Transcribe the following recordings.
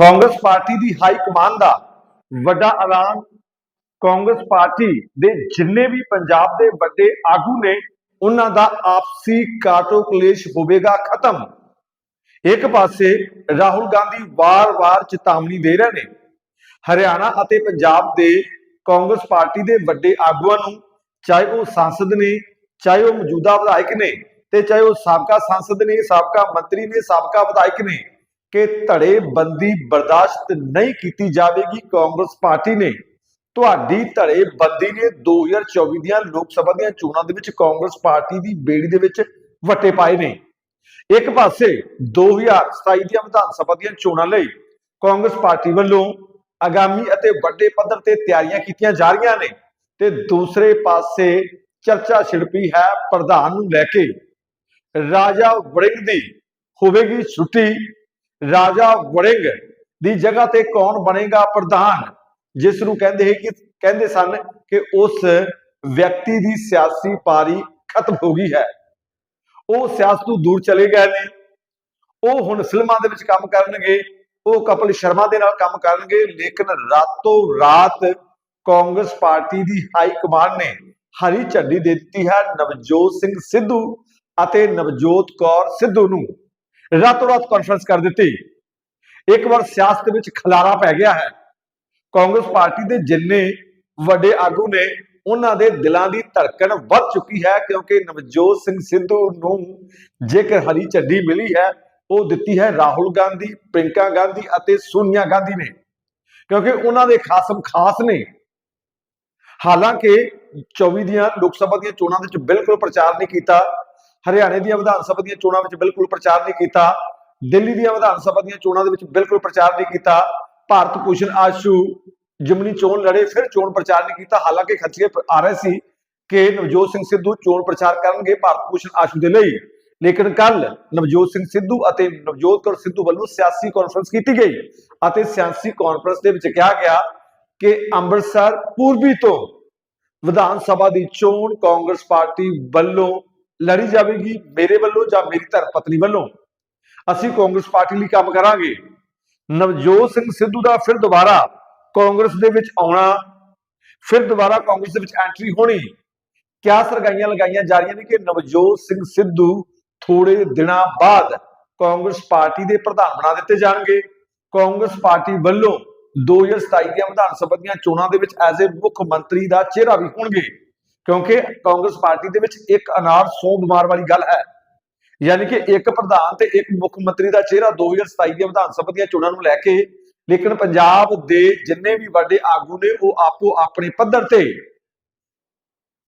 Congress party ਦੀ high command ਦਾ ਵੱਡਾ ਐਲਾਨ ਕਾਂਗਰਸ ਪਾਰਟੀ ਦੇ ਜਿੰਨੇ ਵੀ ਪੰਜਾਬ ਦੇ ਵੱਡੇ ਆਗੂ ਨੇ, ਉਹਨਾਂ ਦਾ ਆਪਸੀ ਕਾਟੋ ਕਲੇਸ਼ ਹੋਵੇਗਾ ਖਤਮ। ਇੱਕ ਪਾਸੇ ਰਾਹੁਲ ਗਾਂਧੀ ਵਾਰ-ਵਾਰ ਚੇਤਾਵਨੀ ਦੇ ਰਹੇ ਨੇ। ਹਰਿਆਣਾ ਅਤੇ ਪੰਜਾਬ ਦੇ ਕਾਂਗਰਸ ਪਾਰਟੀ ਦੇ ਵੱਡੇ ਆਗੂਆਂ ਨੂੰ, ਚਾਹੇ ਉਹ ਸੰਸਦ ਨੇ, ਚਾਹੇ ਉਹ ਮੌਜੂਦਾ ਵਿਧਾਇਕ ਨੇ ਤੇ ਚਾਹੇ ਉਹ ਸਾਬਕਾ ਸੰਸਦ ਨੇ, ਸਾਬਕਾ ਮੰਤਰੀ ਨੇ, ਸਾਬਕਾ ਵਿਧਾਇਕ ਨੇ ਕਿ ਧੜੇ ਬੰਦੀ ਬਰਦਾਸ਼ਤ ਨਹੀਂ ਕੀਤੀ ਜਾਵੇਗੀ ਕਾਂਗਰਸ ਪਾਰਟੀ ਨੇ। ਤੁਹਾਡੀ ਧੜੇ ਬੰਦੀ ਨੇ 2024 ਦੀਆਂ ਲੋਕ ਸਭਾ ਦੀਆਂ ਚੋਣਾਂ ਦੇ ਵਿੱਚ ਕਾਂਗਰਸ ਪਾਰਟੀ ਦੀ ਬੇੜੀ ਦੇ ਵਿੱਚ ਵੱਟੇ ਪਾਏ ਨੇ। ਇੱਕ ਪਾਸੇ 2027 ਦੀਆਂ ਵਿਧਾਨ ਸਭਾ ਦੀਆਂ ਚੋਣਾਂ ਲਈ ਕਾਂਗਰਸ ਪਾਰਟੀ ਵੱਲੋਂ ਆਗਾਮੀ ਅਤੇ ਵੱਡੇ ਪੱਧਰ ਤੇ ਤਿਆਰੀਆਂ ਕੀਤੀਆਂ ਜਾ ਰਹੀਆਂ ਨੇ ਤੇ ਦੂਸਰੇ ਪਾਸੇ ਚਰਚਾ ਛਿੜਪੀ ਹੈ ਪ੍ਰਧਾਨ ਨੂੰ ਲੈ ਕੇ। ਰਾਜਾ ਵੜਿੰਗ ਦੀ ਹੋਵੇਗੀ ਛੁੱਟੀ ਰਾਜਾ ਵੜਿੰਗ ਦੀ ਜਗ੍ਹਾ ਤੇ ਕੌਣ ਬਣੇਗਾ ਪ੍ਰਧਾਨ? ਜਿਸ ਨੂੰ ਕਹਿੰਦੇ ਹੈ ਕਿ ਕਹਿੰਦੇ ਸਨ ਕਿ ਉਸ ਵਿਅਕਤੀ ਦੀ ਸਿਆਸੀ ਪਾਰੀ ਖਤਮ ਹੋ ਗਈ ਹੈ। ਉਹ ਸਿਆਸਤ ਤੋਂ ਦੂਰ ਚਲੇ ਗਏ ਨੇ। ਉਹ ਹੁਣ ਫਿਲਮਾਂ ਦੇ ਵਿੱਚ ਕੰਮ ਕਰਨਗੇ। ਉਹ ਕਪਿਲ ਸ਼ਰਮਾ ਦੇ ਨਾਲ ਕੰਮ ਕਰਨਗੇ। ਲੇਕਿਨ ਰਾਤੋਂ ਰਾਤ ਕਾਂਗਰਸ ਪਾਰਟੀ ਦੀ ਹਾਈ ਕਮਾਂਡ ਨੇ ਹਰੀ ਝੰਡੀ ਦੇ ਦਿੱਤੀ ਹੈ ਨਵਜੋਤ ਸਿੰਘ ਸਿੱਧੂ ਅਤੇ ਨਵਜੋਤ ਕੌਰ ਸਿੱਧੂ ਨੂੰ। ਰਾਤੋਂ ਰਾਤ ਕਾਨਫਰੰਸ ਕਰ ਦਿੱਤੀ। ਇੱਕ ਵਾਰ ਸਿਆਸਤ ਵਿੱਚ ਖਲਾਰਾ ਪੈ ਗਿਆ ਹੈ। ਕਾਂਗਰਸ ਪਾਰਟੀ ਦੇ ਜਿੰਨੇ ਵੱਡੇ ਆਗੂ ਨੇ, ਉਹਨਾਂ ਦੇ ਦਿਲਾਂ ਦੀ ਧੜਕਣ ਵੱਧ ਚੁੱਕੀ ਹੈ ਕਿਉਂਕਿ ਨਵਜੋਤ ਸਿੰਘ ਸਿੱਧੂ ਨੂੰ ਜੇਕਰ ਹਰੀ ਝੰਡੀ ਮਿਲੀ ਹੈ, ਉਹ ਦਿੱਤੀ ਹੈ ਰਾਹੁਲ ਗਾਂਧੀ ਪ੍ਰਿੰਕਾ ਗਾਂਧੀ ਅਤੇ ਸੋਨੀਆ ਗਾਂਧੀ ਨੇ। ਕਿਉਂਕਿ ਉਹਨਾਂ ਦੇ ਖਾਸਮ ਖਾਸ ਨੇ। ਹਾਲਾਂਕਿ 24 ਦੀਆਂ ਲੋਕ ਸਭਾ ਦੀਆਂ ਚੋਣਾਂ ਦੇ ਵਿੱਚ ਬਿਲਕੁਲ ਪ੍ਰਚਾਰ ਨਹੀਂ ਕੀਤਾ। ਹਰਿਆਣੇ ਦੀਆਂ ਵਿਧਾਨ ਸਭਾ ਦੀਆਂ ਚੋਣਾਂ ਵਿੱਚ ਬਿਲਕੁਲ ਪ੍ਰਚਾਰ ਨਹੀਂ ਕੀਤਾ, ਦਿੱਲੀ ਦੀਆਂ ਵਿਧਾਨ ਸਭਾ ਦੀਆਂ ਚੋਣਾਂ ਦੇ ਵਿੱਚ ਬਿਲਕੁਲ ਪ੍ਰਚਾਰ ਨਹੀਂ ਕੀਤਾ, ਭਾਰਤ ਭੂਸ਼ਣ ਆਸ਼ੂ ਜਿਮਨੀ ਚੋਣ ਲੜੇ, ਫਿਰ ਚੋਣ ਪ੍ਰਚਾਰ ਨਹੀਂ ਕੀਤਾ। ਹਾਲਾਂਕਿ ਖਰਚੇ ਆ ਰਹੇ ਸੀ ਕਿ ਨਵਜੋਤ ਸਿੰਘ ਸਿੱਧੂ ਚੋਣ ਪ੍ਰਚਾਰ ਕਰਨਗੇ ਭਾਰਤ ਭੂਸ਼ਣ ਆਸ਼ੂ ਦੇ ਲਈ। ਲੇਕਿਨ ਕੱਲ ਨਵਜੋਤ ਸਿੰਘ ਸਿੱਧੂ ਅਤੇ ਨਵਜੋਤ ਕੌਰ ਸਿੱਧੂ ਵੱਲੋਂ ਸਿਆਸੀ ਕਾਨਫਰੰਸ ਕੀਤੀ ਗਈ ਅਤੇ ਸਿਆਸੀ ਕਾਨਫਰੰਸ ਦੇ ਵਿੱਚ ਕਿਹਾ ਗਿਆ ਕਿ ਅੰਮ੍ਰਿਤਸਰ ਪੂਰਬੀ ਤੋਂ ਵਿਧਾਨ ਸਭਾ ਦੀ ਚੋਣ ਕਾਂਗਰਸ ਪਾਰਟੀ ਵੱਲੋਂ ਲੜੀ ਜਾਵੇਗੀ ਮੇਰੇ ਵੱਲੋਂ ਜਾਂ ਮੇਰੀ ਧਰਮ ਪਤਨੀ ਵੱਲੋਂ? ਅਸੀਂ ਕਾਂਗਰਸ ਪਾਰਟੀ ਲਈ ਕੰਮ ਕਰਾਂਗੇ। ਨਵਜੋਤ ਸਿੰਘ ਸਿੱਧੂ ਦਾ ਫਿਰ ਦੁਬਾਰਾ ਕਾਂਗਰਸ ਦੇ ਵਿੱਚ ਆਉਣਾ, ਫਿਰ ਦੁਬਾਰਾ ਕਾਂਗਰਸ ਦੇ ਵਿੱਚ ਐਂਟਰੀ ਹੋਣੀ। ਕਿਆ ਸਰਗਾਈਆਂ ਲਗਾਈਆਂ ਜਾ ਰਹੀਆਂ ਨੇ ਕਿ ਨਵਜੋਤ ਸਿੰਘ ਸਿੱਧੂ ਥੋੜੇ ਦਿਨਾਂ ਬਾਅਦ ਕਾਂਗਰਸ ਪਾਰਟੀ ਦੇ ਪ੍ਰਧਾਨ ਬਣਾ ਦਿੱਤੇ ਜਾਣਗੇ। ਕਾਂਗਰਸ ਪਾਰਟੀ ਵੱਲੋਂ 2027 ਦੀਆਂ ਵਿਧਾਨ ਸਭਾ ਦੀਆਂ ਚੋਣਾਂ ਦੇ ਵਿੱਚ ਐਜ਼ ਅ ਮੁੱਖ ਮੰਤਰੀ ਦਾ ਚਿਹਰਾ ਵੀ ਹੋਣਗੇ। ਕਿਉਂਕਿ ਕਾਂਗਰਸ ਪਾਰਟੀ ਦੇ ਵਿੱਚ ਇੱਕ ਅਨਾਰ 100 ਬਿਮਾਰ ਵਾਲੀ ਗੱਲ ਹੈ। ਯਾਨੀ ਕਿ ਇੱਕ ਪ੍ਰਧਾਨ ਤੇ ਇੱਕ ਮੁੱਖ ਮੰਤਰੀ ਦਾ ਚਿਹਰਾ 2027 ਦੀਆਂ ਵਿਧਾਨ ਸਭਾ ਦੀਆਂ ਚੋਣਾਂ ਨੂੰ ਲੈ ਕੇ, ਲੇਕਿਨ ਪੰਜਾਬ ਦੇ ਜਿੰਨੇ ਵੀ ਵੱਡੇ ਆਗੂ ਨੇ, ਉਹ ਆਪੋ ਆਪਣੇ ਪੱਧਰ ਤੇ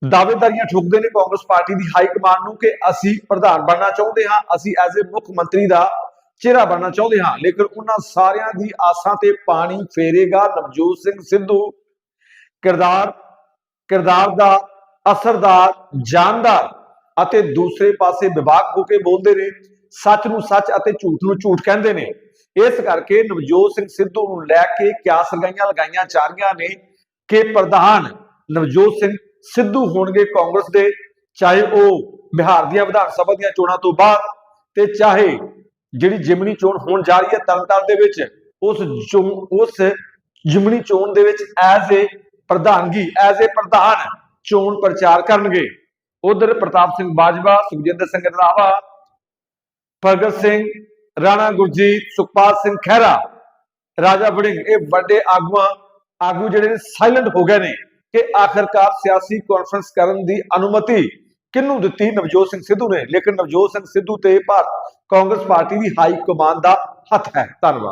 ਦਾਅਵੇਦਾਰੀਆਂ ਠੋਕਦੇ ਨੇ ਕਾਂਗਰਸ ਪਾਰਟੀ ਦੀ ਹਾਈ ਕਮਾਂਡ ਨੂੰ ਕਿ ਅਸੀਂ ਪ੍ਰਧਾਨ ਬਣਨਾ ਚਾਹੁੰਦੇ ਹਾਂ, ਅਸੀਂ ਐਜ਼ ਅ ਮੁੱਖ ਮੰਤਰੀ ਦਾ ਚਿਹਰਾ ਬਣਨਾ ਚਾਹੁੰਦੇ ਹਾਂ। ਲੇਕਿਨ ਉਹਨਾਂ ਸਾਰਿਆਂ ਦੀ ਆਸਾਂ ਤੇ ਪਾਣੀ ਫੇਰੇਗਾ ਨਵਜੋਤ ਸਿੰਘ ਸਿੱਧੂ। ਕਿਰਦਾਰ ਕਿਰਦਾਰ ਦਾ ਅਸਰਦਾਰ, ਜਾਨਦਾਰ ਅਤੇ ਦੂਸਰੇ ਪਾਸੇ ਵਿਵਾਕ ਹੋ ਕੇ ਬੋਲਦੇ ਨੇ, ਸੱਚ ਨੂੰ ਸੱਚ ਅਤੇ ਝੂਠ ਨੂੰ ਝੂਠ ਕਹਿੰਦੇ ਨੇ। ਇਸ ਕਰਕੇ ਨਵਜੋਤ ਸਿੰਘ ਸਿੱਧੂ ਨੂੰ ਲੈ ਕੇ ਕਿਆ ਸਰਗਾਈਆਂ ਲਗਾਈਆਂ ਜਾ ਰਹੀਆਂ ਨੇ ਕਿ ਪ੍ਰਧਾਨ ਨਵਜੋਤ ਸਿੰਘ ਸਿੱਧੂ ਹੋਣਗੇ ਕਾਂਗਰਸ ਦੇ, ਚਾਹੇ ਉਹ ਬਿਹਾਰ ਦੀਆਂ ਵਿਧਾਨ ਸਭਾ ਦੀਆਂ ਚੋਣਾਂ ਤੋਂ ਬਾਅਦ ਤੇ ਚਾਹੇ ਜਿਹੜੀ ਜਿਮਨੀ ਚੋਣ ਹੋਣ ਜਾ ਰਹੀ ਹੈ ਤਰਨਤਾਰਨ ਦੇ ਵਿੱਚ, ਉਸ ਚੋਣ- ਉਸ ਜਿਮਨੀ ਚੋਣ ਦੇ ਵਿੱਚ ਐਜ਼ ਏ ਪ੍ਰਧਾਨਗੀ, ਐਜ਼ ਏ ਪ੍ਰਧਾਨ ਚੋਣ ਪ੍ਰਚਾਰ ਕਰਨਗੇ। ਉਧਰ ਪ੍ਰਤਾਪ ਸਿੰਘ ਬਾਜਵਾ, ਸੁਖਜਿੰਦਰ ਸਿੰਘ ਰੰਧਾਵਾ, ਭਗਤ ਸਿੰਘ, ਰਾਣਾ ਗੁਰਜੀਤ, ਸੁਖਪਾਲ ਸਿੰਘ ਖਹਿਰਾ, ਰਾਜਾ ਵੜਿੰਗ, ਇਹ ਵੱਡੇ ਆਗੂਆਂ, ਆਗੂ ਜਿਹੜੇ ਨੇ ਸਾਇਲੈਂਟ ਹੋ ਗਏ ਨੇ ਕਿ ਆਖਰਕਾਰ ਸਿਆਸੀ ਕਾਨਫਰੰਸ ਕਰਨ ਦੀ ਅਨੁਮਤੀ ਕਿਹਨੂੰ ਦਿੱਤੀ? ਨਵਜੋਤ ਸਿੰਘ ਸਿੱਧੂ ਨੇ। ਲੇਕਿਨ ਨਵਜੋਤ ਸਿੰਘ ਸਿੱਧੂ ਤੇ ਭਾਰਤ ਕਾਂਗਰਸ ਪਾਰਟੀ ਦੀ ਹਾਈ ਕਮਾਂਡ ਦਾ ਹੱਥ ਹੈ। ਧੰਨਵਾਦ।